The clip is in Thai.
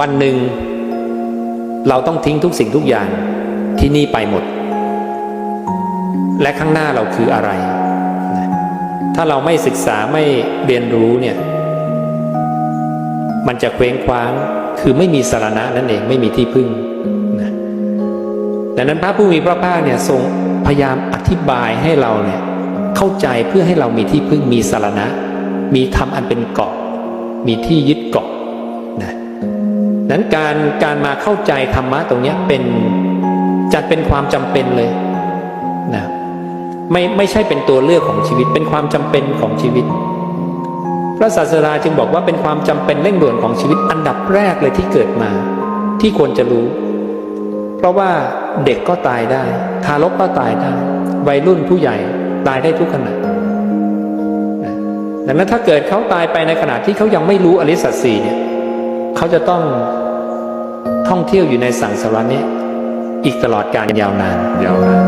วันหนึ่ง เราต้องทิ้งทุกสิ่งทุกอย่างที่นี่ไปหมด และข้างหน้าเราคืออะไร ถ้าเราไม่ศึกษาไม่เรียนรู้เนี่ย มันจะเคว้งคว้างคือไม่มีสารณะนั่นเองไม่มีที่พึ่งนะดังนั้นพระผู้มีพระภาคเนี่ยทรงพยายามอธิบายให้เราเนี่ยเข้าใจเพื่อให้เรามีที่พึ่งมีสารณะ มีธรรมอันเป็นเกาะ มีที่ยึดเกาะ นั้นการการมาเข้าใจธรรมะตรงนี้เป็นจัดเป็นความจำเป็นเลยนะไม่ไม่ใช่เป็นตัวเลือกของชีวิต เป็นความจำเป็นของชีวิต พระศาสดาจึงบอกว่าเป็นความจำเป็นเร่งด่วนของชีวิตอันดับแรกเลยที่เกิดมา ที่ควรจะรู้ เพราะว่าเด็กก็ตายได้ ทารกก็ตายได้ วัยรุ่นผู้ใหญ่ตายได้ทุกขณะนะดังนั้นถ้าเกิดเขาตายไปในขณะที่เขายังไม่รู้อริสัจสี่เนี่ย เขาจะต้องท่องเที่ยวอยู่ในสังสารวัฏนี้ อีกตลอดการยาวนานยาวนาน